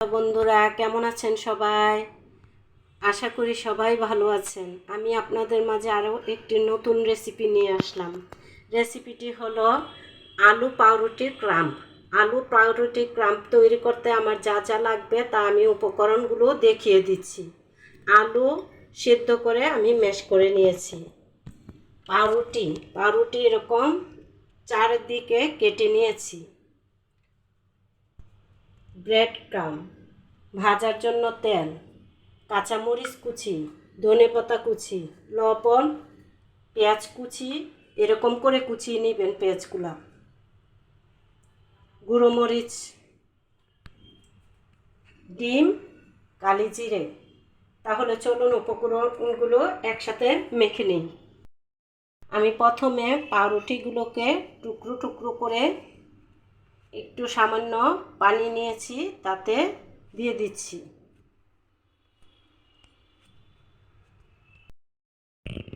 বন্ধুরা, কেমন আছেন সবাই? আশা করি সবাই ভালো আছেন। আমি আপনাদের মাঝে আরও একটি নতুন রেসিপি নিয়ে আসলাম। রেসিপিটি হলো আলু পাউরুটির ক্রাম্প। আলু পাউরুটি ক্রাম্প তৈরি করতে আমার যা যা লাগবে তা আমি উপকরণগুলো দেখিয়ে দিচ্ছি। আলু সিদ্ধ করে আমি ম্যাশ করে নিয়েছি। পাউরুটি পাউরুটি এরকম চারদিকে কেটে নিয়েছি। ব্রেড ক্রাম, ভাজার জন্য তেল, কাঁচামরিচ কুচি, ধনে পাতা কুচি, লবণ, পেঁয়াজ কুচি, এরকম করে কুচিয়ে নেবেন পেঁয়াজগুলা। গুঁড়ো মরিচ, ডিম, কালি জিরে। তাহলে চলুন উপকরণগুলো একসাথে মেখে নিই। আমি প্রথমে পাউরুটিগুলোকে টুকরো টুকরো করে একটু সামান্য পানি নিয়েছি, তাতে দিয়ে দিচ্ছি।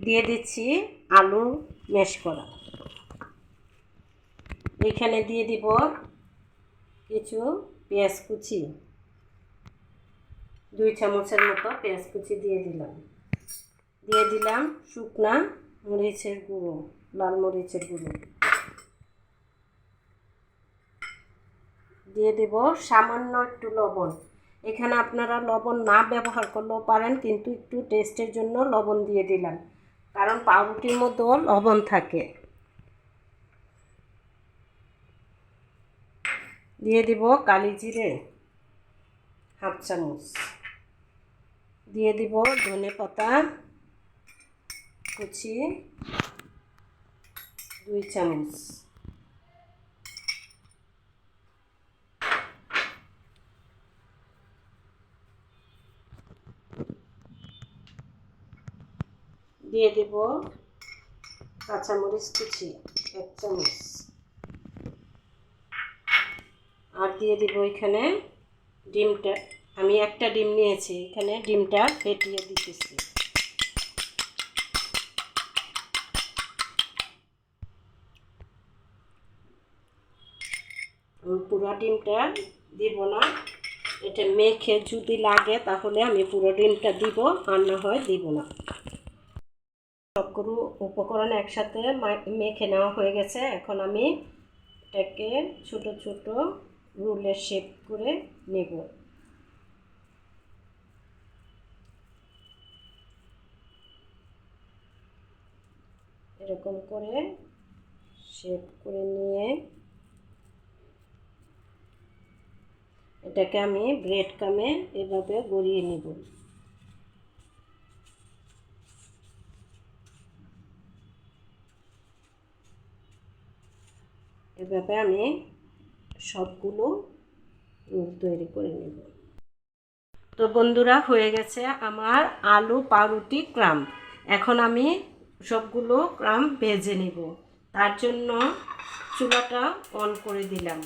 দিয়ে দিচ্ছি আলু ম্যাশ করা। এখানে দিয়ে দিব কিছু পেঁয়াজ কুচি। দুই চামচের মতো পেঁয়াজ কুচি দিয়ে দিলাম। দিয়ে দিলাম শুকনা মরিচের গুঁড়ো, লাল মরিচের গুঁড়ো। দিয়ে দেব সামান্য একটু লবণ। এখানে আপনারা লবণ না ব্যবহার করলেও পারেন, কিন্তু একটু টেস্টের জন্য লবণ দিয়ে দিলাম। কারণ পাউরুটির মধ্যেও লবণ থাকে। দিয়ে দিব কালি জিরে, হাফ চামচ। দিয়ে দিব ধনে পাতা কুচি, দুই চামচ। দিয়ে দেব কাঁচামরিচ কুচি, এক চামচ। আর দিয়ে দিব এখানে ডিমটা। আমি একটা ডিম নিয়েছি, এখানে ডিমটা ফেটিয়ে দিতেছি। পুরো ডিমটা দিব না। এটা মেখে যদি লাগে, তাহলে আমি পুরো ডিমটা দিব, আর না হয় দিব না। সবগুলো উপকরণ একসাথে মেখে নেওয়া হয়ে গেছে। এখন আমি এটাকে ছোট ছোট রুলের শেপ করে নেব। এরকম করে শেপ করে নিয়ে এটাকে আমি ব্রেড কামে এভাবে গড়িয়ে নেব। এভাবে আমি সবগুলো রোল তৈরি করে নেব। তো বন্ধুরা, হয়ে গেছে আমার আলু পাউরুটি ক্রাম। এখন আমি সবগুলো ক্রাম ভেজে নেব। তার জন্য চুলাটা অন করে দিলাম।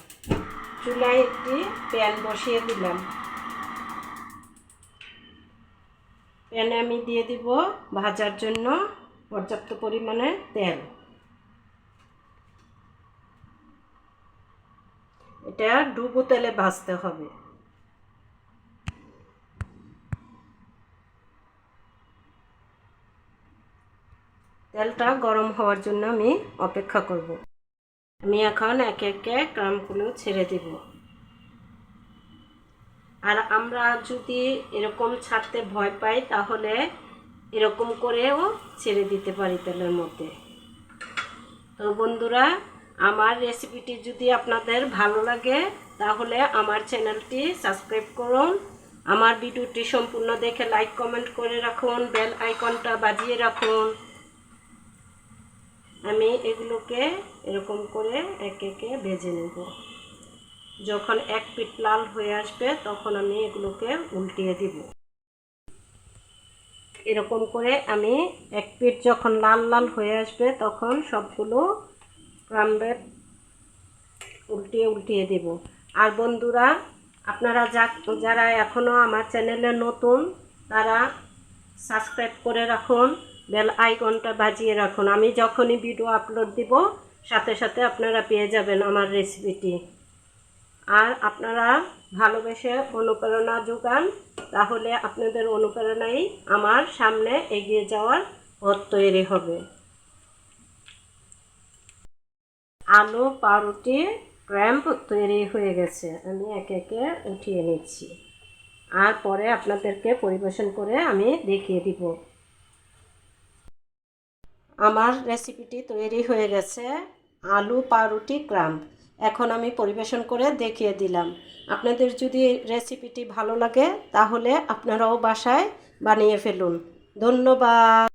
চুলায় একটি প্যান বসিয়ে দিলাম। প্যানে আমি দিয়ে দিব ভাজার জন্য পর্যাপ্ত পরিমাণে তেল। এটা ডুবো তেলে ভাজতে হবে। তেলটা গরম হওয়ার জন্য আমি অপেক্ষা করব। আমি এখন একে একে ক্রামগুলো ছেড়ে দিব। আর আমরা যদি এরকম ছাড়তে ভয় পাই, তাহলে এরকম করেও ছেড়ে দিতে পারি তেলের মধ্যে। তো বন্ধুরা আমার রেসিপিটি যদি আপনাদের ভালো লাগে, তাহলে আমার চ্যানেলটি সাবস্ক্রাইব করুন। আমার ভিডিওটি সম্পূর্ণ দেখে লাইক কমেন্ট করে রাখুন বেল আইকনটা বাজিয়ে রাখুন। আমি এগুলোকে এরকম করে একে একে ভেজে নেব। যখন এক পিঠ লাল হয়ে আসবে, তখন আমি এগুলোকে উল্টিয়ে দিব। এরকম করে আমি এক পিঠ যখন লাল লাল হয়ে আসবে, তখন সবগুলো ক্রাম্বের উল্টিয়ে উল্টিয়ে দেব। আর বন্ধুরা, আপনারা যা যারা এখনও আমার চ্যানেলে নতুন, তারা সাবস্ক্রাইব করে রাখুন, বেল আইকনটা বাজিয়ে রাখুন। আমি যখনই ভিডিও আপলোড দিব, সাথে সাথে আপনারা পেয়ে যাবেন আমার রেসিপিটি আর আপনারা ভালোবেসে অনুপ্রেরণা যোগান, তাহলে আপনাদের অনুপ্রেরণাই আমার সামনে এগিয়ে যাওয়ার পথ তৈরি হবে। আলু পাউরুটি ক্র্যাম্প তৈরি হয়ে গেছে। আমি একে একে উঠিয়ে নিচ্ছি। আর পরে আপনাদেরকে পরিবেশন করে আমি দেখিয়ে দিব। আমার রেসিপিটি তৈরি হয়ে গেছে আলু পাউরুটি ক্রাম্প এখন আমি পরিবেশন করে দেখিয়ে দিলাম। আপনাদের যদি রেসিপিটি ভালো লাগে তাহলে আপনারাও বাসায় বানিয়ে ফেলুন। ধন্যবাদ।